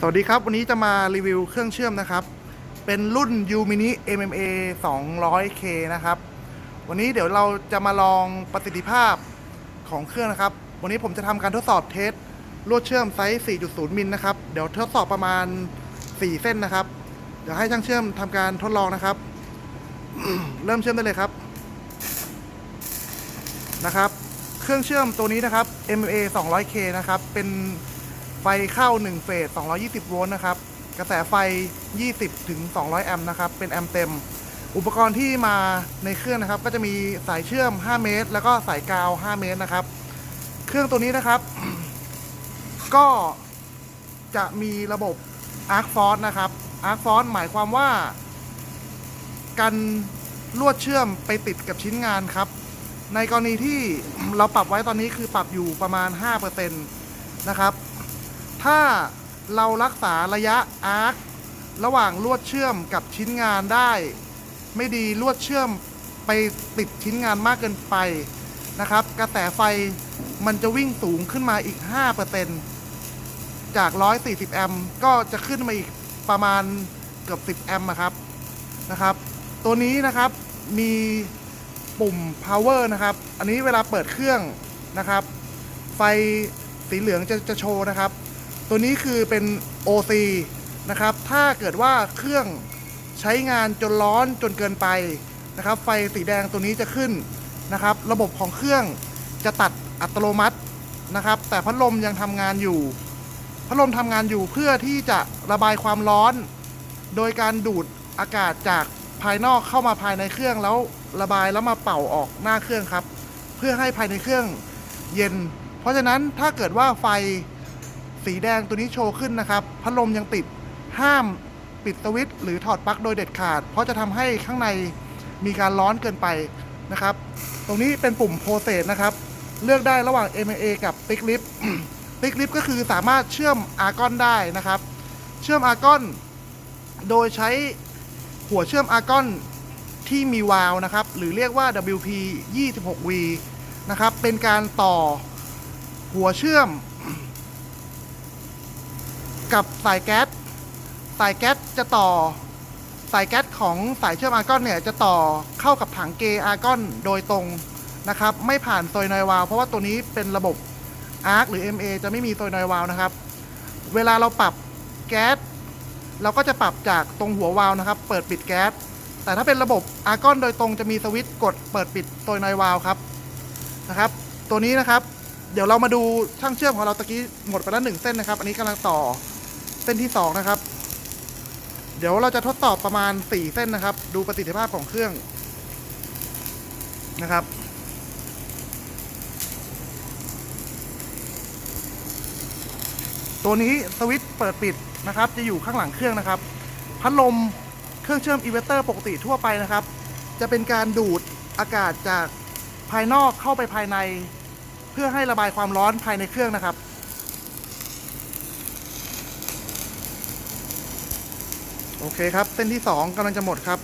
สวัสดีครับ วันนี้จะมารีวิวเครื่องเชื่อมนะครับ เป็นรุ่น U Mini MMA 200K นะครับ วันนี้เดี๋ยวเราจะมาลองประสิทธิภาพของเครื่องนะครับ วันนี้ผมจะทำการทดสอบเทสลวดเชื่อมไซส์ 4.0 มิลนะครับ เดี๋ยวทดสอบประมาณ 4 เส้นนะครับ เดี๋ยวให้ช่างเชื่อมทำการทดลองนะครับ เริ่มเชื่อมได้เลยครับ นะครับ เครื่องเชื่อมตัวนี้นะครับ MMA 200K นะครับ เป็น ไฟเข้า 1 เฟส 220 โวลต์นะครับ กระแสไฟ 20 ถึง 200 แอมป์นะครับ เป็นแอมป์เต็ม อุปกรณ์ที่มาในเครื่องนะครับ ก็จะมีสายเชื่อม 5 เมตร แล้วก็สายกาว 5 เมตรนะครับ เครื่องตัวนี้นะครับ ก็จะมีระบบ Arc Force นะครับ Arc Force หมายความว่า กันลวดเชื่อมไปติดกับชิ้นงานครับ ในกรณีที่เราปรับไว้ตอนนี้คือปรับอยู่ประมาณ 5%นะครับ ถ้าเรารักษาระยะอาร์คระหว่างลวดเชื่อมกับชิ้นงานได้ ไม่ดีลวดเชื่อมไปติดชิ้นงานมากเกินไปนะครับ กระแสไฟมันจะวิ่งสูงขึ้นมาอีก 5%จาก 140 แอมป์ก็จะขึ้นมาอีกประมาณเกือบ 10 แอมป์อะครับนะครับ ตัวนี้นะครับมีปุ่ม power นะครับ อันนี้เวลาเปิดเครื่องนะครับ ไฟสีเหลืองจะจะโชว์นะครับ ตัวนี้คือเป็น OC นะครับ ถ้าเกิดว่าเครื่องใช้งานจนร้อนจนเกินไปนะครับ ไฟสีแดงตัวนี้จะขึ้นนะครับ ระบบของเครื่องจะตัดอัตโนมัตินะครับ แต่พัดลมยังทำงานอยู่ พัดลมทำงานอยู่เพื่อที่จะระบายความร้อน โดยการดูดอากาศจากภายนอกเข้ามาภายในเครื่องแล้วระบายแล้วมาเป่าออกหน้าเครื่องครับ เพื่อให้ภายในเครื่องเย็น เพราะฉะนั้นถ้าเกิดว่าไฟ สีแดงตัวนี้โชว์ขึ้นนะครับ พัดลมยังติดห้ามปิดสวิตช์หรือถอดปลั๊กโดยเด็ดขาด เพราะจะทำให้ข้างในมีการร้อนเกินไปนะครับ ตรงนี้เป็นปุ่มโพเซสนะครับ เลือกได้ระหว่าง MA กับ t i c k Lip t i c k Lip ก็คือสามารถเชื่อมอาร์กอนได้นะครับ เชื่อมอาร์กอน โดยใช้หัวเชื่อมอาร์กอนที่มีวาลนะครับ หรือเรียกว่า WP 26V นะครับ เป็นการต่อหัวเชื่อม กับสายแก๊สสายแก๊สจะต่อ สายแก๊สของสายเชื่อมอาร์กอนเนี่ยจะต่อเข้ากับถังเกอาร์กอนโดยตรงนะครับ ไม่ผ่านโซยนอยวาล์วเพราะว่าตัวนี้เป็นระบบ ARC หรือ MA จะไม่มีโซยนอยวาล์วนะครับ เวลาเราปรับแก๊สเราก็จะปรับจากตรงหัววาล์วนะครับ เปิดปิดแก๊สแต่ถ้าเป็นระบบอาร์กอนโดยตรงจะมีสวิตช์กดเปิดปิดตัวนอยวาล์วครับนะครับ ตัวนี้นะครับ เดี๋ยวเรามาดูช่างเชื่อมของเราตะกี้หมดไปแล้วหนึ่งเส้นนะครับ อันนี้กำลังต่อ ส้นที่สองนะครับ เดี๋ยวเราจะทดสอบประมาณสี่เส้นนะครับ ดูประสิทธิภาพของเครื่องนะครับ ตัวนี้สวิตช์เปิดปิดนะครับ จะอยู่ข้างหลังเครื่องนะครับ พัดลมเครื่องเชื่อมอิเวอร์เตอร์ปกติทั่วไปนะครับ จะเป็นการดูดอากาศจากภายนอกเข้าไปภายใน เพื่อให้ระบายความร้อนภายในเครื่องนะครับ โอเคครับ เส้นที่2กำลังจะหมดครับ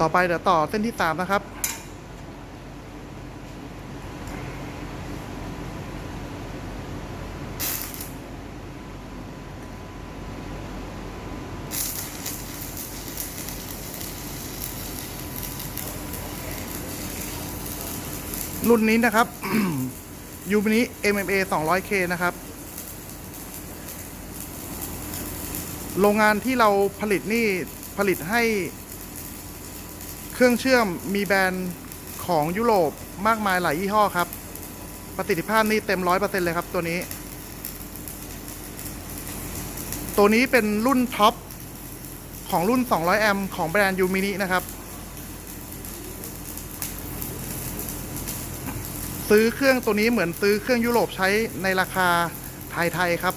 ต่อไปเดี๋ยวต่อเส้นที่3นะครับรุ่นนี้นะครับ ยูมินิ MMA 200K นะครับ โรงงานที่เราผลิตนี่ผลิตให้เครื่องเชื่อมมีแบรนด์ของยุโรปมากมายหลายยี่ห้อครับ ประสิทธิภาพนี่เต็มร้อยเปอร์เซ็นต์เลยครับตัวนี้ ตัวนี้เป็นรุ่นท็อปของรุ่น 200 แอมป์ของแบรนด์ยูมินินะครับ ซื้อเครื่องตัวนี้เหมือนซื้อเครื่องยุโรปใช้ในราคาไทยๆครับ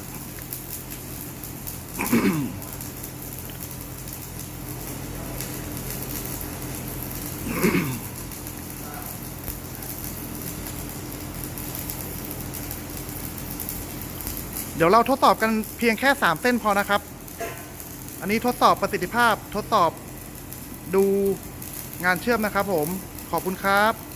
เดี๋ยวเราทดสอบกันเพียงแค่ 3 เส้นพอนะครับ อันนี้ทดสอบประสิทธิภาพทดสอบดูงานเชื่อมนะครับผม ขอบคุณครับ